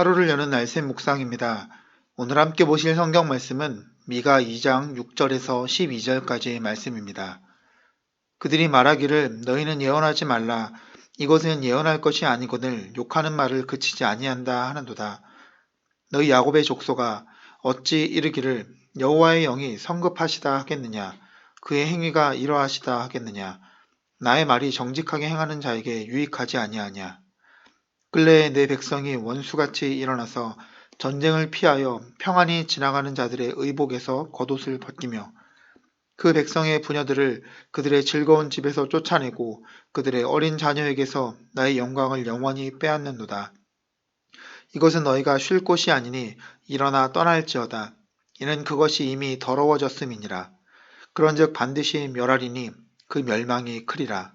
하루를 여는 날샘 묵상입니다. 오늘 함께 보실 성경 말씀은 미가 2장 6절에서 12절까지의 말씀입니다. 그들이 말하기를 너희는 예언하지 말라 이것은 예언할 것이 아니거늘 욕하는 말을 그치지 아니한다 하는도다. 너희 야곱의 족속아 어찌 이르기를 여호와의 영이 성급하시다 하겠느냐 그의 행위가 이러하시다 하겠느냐 나의 말이 정직하게 행하는 자에게 유익하지 아니하냐 근래에 내 백성이 원수같이 일어나서 전쟁을 피하여 평안히 지나가는 자들의 의복에서 겉옷을 벗기며 그 백성의 부녀들을 그들의 즐거운 집에서 쫓아내고 그들의 어린 자녀에게서 나의 영광을 영원히 빼앗는도다. 이것은 너희가 쉴 곳이 아니니 일어나 떠날지어다. 이는 그것이 이미 더러워졌음이니라. 그런즉 반드시 멸하리니 그 멸망이 크리라.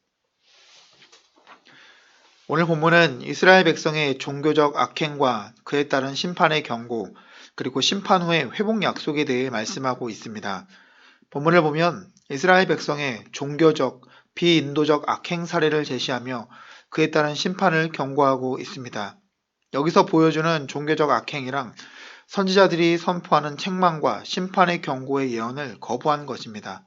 오늘 본문은 이스라엘 백성의 종교적 악행과 그에 따른 심판의 경고, 그리고 심판 후의 회복 약속에 대해 말씀하고 있습니다. 본문을 보면 이스라엘 백성의 종교적, 비인도적 악행 사례를 제시하며 그에 따른 심판을 경고하고 있습니다. 여기서 보여주는 종교적 악행이랑 선지자들이 선포하는 책망과 심판의 경고의 예언을 거부한 것입니다.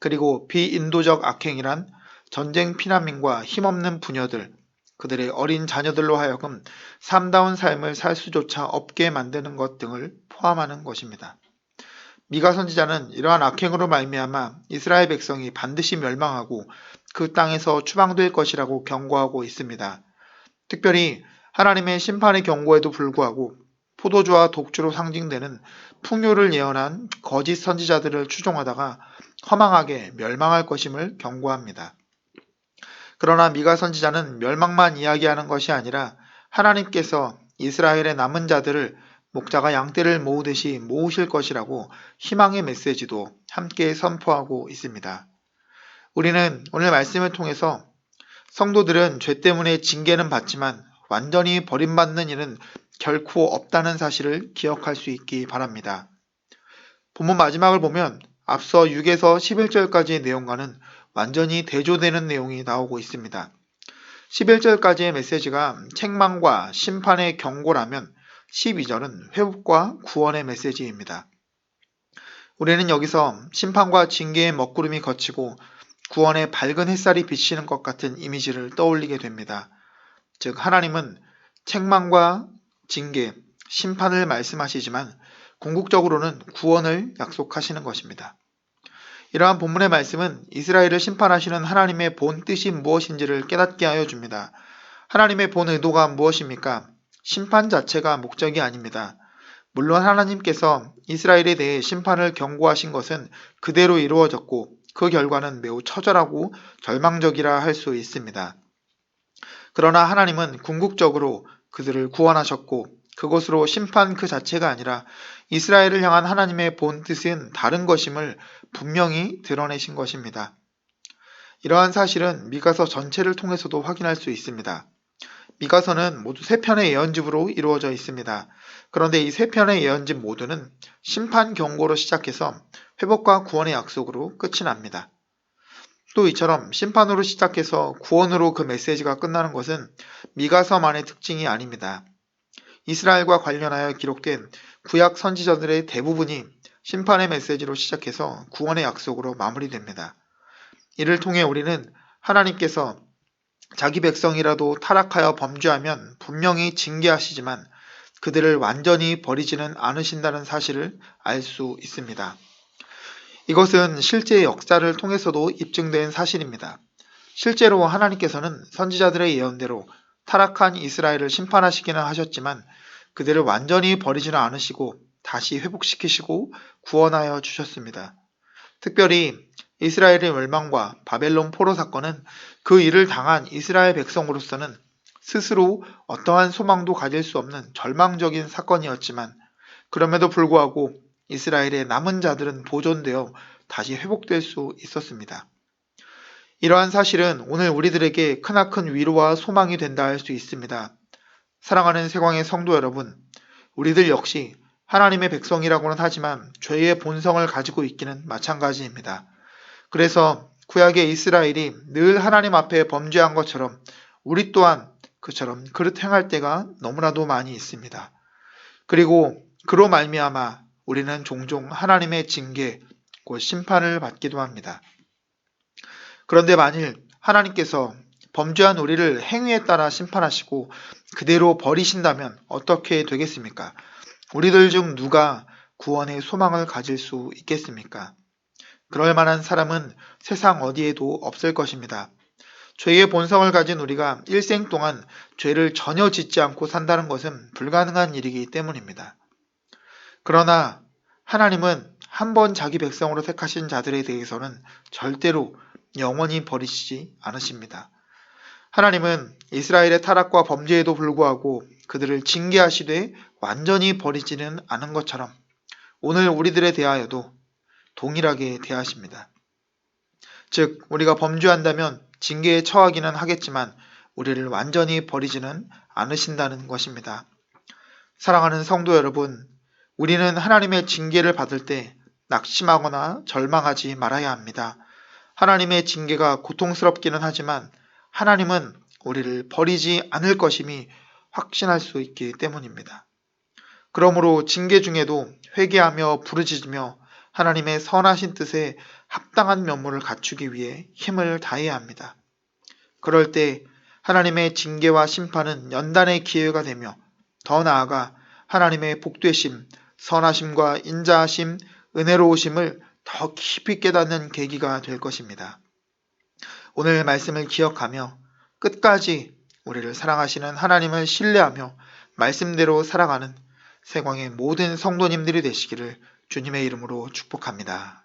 그리고 비인도적 악행이란 전쟁 피난민과 힘없는 부녀들, 그들의 어린 자녀들로 하여금 삶다운 삶을 살 수조차 없게 만드는 것 등을 포함하는 것입니다. 미가 선지자는 이러한 악행으로 말미암아 이스라엘 백성이 반드시 멸망하고 그 땅에서 추방될 것이라고 경고하고 있습니다. 특별히 하나님의 심판의 경고에도 불구하고 포도주와 독주로 상징되는 풍요를 예언한 거짓 선지자들을 추종하다가 허망하게 멸망할 것임을 경고합니다. 그러나 미가 선지자는 멸망만 이야기하는 것이 아니라 하나님께서 이스라엘의 남은 자들을 목자가 양떼를 모으듯이 모으실 것이라고 희망의 메시지도 함께 선포하고 있습니다. 우리는 오늘 말씀을 통해서 성도들은 죄 때문에 징계는 받지만 완전히 버림받는 일은 결코 없다는 사실을 기억할 수 있기 바랍니다. 본문 마지막을 보면 앞서 6에서 11절까지의 내용과는 완전히 대조되는 내용이 나오고 있습니다. 11절까지의 메시지가 책망과 심판의 경고라면 12절은 회복과 구원의 메시지입니다. 우리는 여기서 심판과 징계의 먹구름이 거치고 구원의 밝은 햇살이 비치는 것 같은 이미지를 떠올리게 됩니다. 즉, 하나님은 책망과 징계, 심판을 말씀하시지만 궁극적으로는 구원을 약속하시는 것입니다. 이러한 본문의 말씀은 이스라엘을 심판하시는 하나님의 본 뜻이 무엇인지를 깨닫게 하여 줍니다. 하나님의 본 의도가 무엇입니까? 심판 자체가 목적이 아닙니다. 물론 하나님께서 이스라엘에 대해 심판을 경고하신 것은 그대로 이루어졌고 그 결과는 매우 처절하고 절망적이라 할 수 있습니다. 그러나 하나님은 궁극적으로 그들을 구원하셨고 그것으로 심판 그 자체가 아니라 이스라엘을 향한 하나님의 본 뜻은 다른 것임을 분명히 드러내신 것입니다. 이러한 사실은 미가서 전체를 통해서도 확인할 수 있습니다. 미가서는 모두 세 편의 예언집으로 이루어져 있습니다. 그런데 이 세 편의 예언집 모두는 심판 경고로 시작해서 회복과 구원의 약속으로 끝이 납니다. 또 이처럼 심판으로 시작해서 구원으로 그 메시지가 끝나는 것은 미가서만의 특징이 아닙니다. 이스라엘과 관련하여 기록된 구약 선지자들의 대부분이 심판의 메시지로 시작해서 구원의 약속으로 마무리됩니다. 이를 통해 우리는 하나님께서 자기 백성이라도 타락하여 범죄하면 분명히 징계하시지만 그들을 완전히 버리지는 않으신다는 사실을 알 수 있습니다. 이것은 실제 역사를 통해서도 입증된 사실입니다. 실제로 하나님께서는 선지자들의 예언대로 타락한 이스라엘을 심판하시기는 하셨지만 그들을 완전히 버리지는 않으시고 다시 회복시키시고 구원하여 주셨습니다. 특별히 이스라엘의 멸망과 바벨론 포로 사건은 그 일을 당한 이스라엘 백성으로서는 스스로 어떠한 소망도 가질 수 없는 절망적인 사건이었지만 그럼에도 불구하고 이스라엘의 남은 자들은 보존되어 다시 회복될 수 있었습니다. 이러한 사실은 오늘 우리들에게 크나큰 위로와 소망이 된다 할 수 있습니다. 사랑하는 세광의 성도 여러분, 우리들 역시 하나님의 백성이라고는 하지만 죄의 본성을 가지고 있기는 마찬가지입니다. 그래서 구약의 이스라엘이 늘 하나님 앞에 범죄한 것처럼 우리 또한 그처럼 그릇 행할 때가 너무나도 많이 있습니다. 그리고 그로 말미암아 우리는 종종 하나님의 징계, 곧 심판을 받기도 합니다. 그런데 만일 하나님께서 범죄한 우리를 행위에 따라 심판하시고 그대로 버리신다면 어떻게 되겠습니까? 우리들 중 누가 구원의 소망을 가질 수 있겠습니까? 그럴 만한 사람은 세상 어디에도 없을 것입니다. 죄의 본성을 가진 우리가 일생 동안 죄를 전혀 짓지 않고 산다는 것은 불가능한 일이기 때문입니다. 그러나 하나님은 한 번 자기 백성으로 택하신 자들에 대해서는 절대로 영원히 버리시지 않으십니다. 하나님은 이스라엘의 타락과 범죄에도 불구하고 그들을 징계하시되 완전히 버리지는 않은 것처럼 오늘 우리들에 대하여도 동일하게 대하십니다. 즉, 우리가 범죄한다면 징계에 처하기는 하겠지만 우리를 완전히 버리지는 않으신다는 것입니다. 사랑하는 성도 여러분, 우리는 하나님의 징계를 받을 때 낙심하거나 절망하지 말아야 합니다. 하나님의 징계가 고통스럽기는 하지만 하나님은 우리를 버리지 않을 것임이 확신할 수 있기 때문입니다. 그러므로 징계 중에도 회개하며 부르짖으며 하나님의 선하신 뜻에 합당한 면모를 갖추기 위해 힘을 다해야 합니다. 그럴 때 하나님의 징계와 심판은 연단의 기회가 되며 더 나아가 하나님의 복되심, 선하심과 인자하심, 은혜로우심을 더 깊이 깨닫는 계기가 될 것입니다. 오늘 말씀을 기억하며 끝까지 우리를 사랑하시는 하나님을 신뢰하며 말씀대로 살아가는 세광의 모든 성도님들이 되시기를 주님의 이름으로 축복합니다.